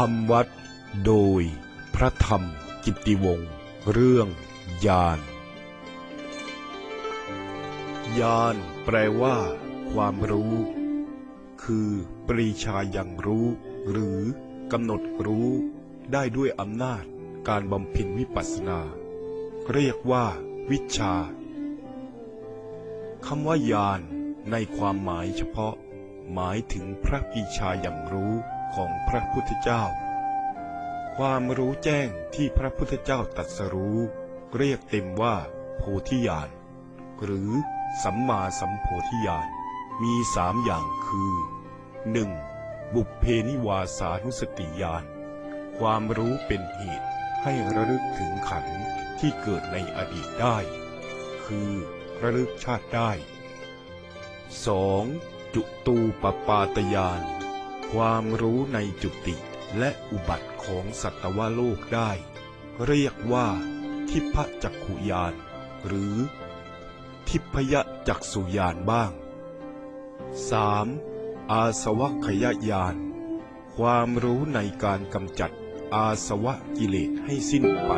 คำวัดโดยพระธรรมกิตติวงศ์เรื่องยานยานแปลว่า ความรู้ คือ ปรีชาอยังรู้ หรือกำหนดรู้ ได้ด้วยอำนาจการบำเพ็ญวิปัสสนา เรียกว่า วิชาคำว่ายานในความหมายเฉพาะ หมายถึงพระปรีชาอย่างรู้ ของพระพุทธเจ้า ความรู้แจ้งที่พระพุทธเจ้าตรัสรู้ เรียกเต็มว่า โพธิญาณ หรือสัมมาสัมโพธิญาณ มีสามอย่างคือ 1. บุพเพนิวาสานุสติญาณ ความรู้เป็นเหตุให้ระลึกถึงขันธ์ที่เกิดในอดีตได้ คือระลึกชาติได้ 2. จุตูปปาตยาน ความรู้ในจุติและอุบัติของสัตวโลกได้ เรียกว่าทิพจักขุยาน หรือ ทิพยจักสุยานบ้าง 3. อาสวัคยญาณความรู้ในการกำจัดอาสวะกิเลสให้สิ้นไป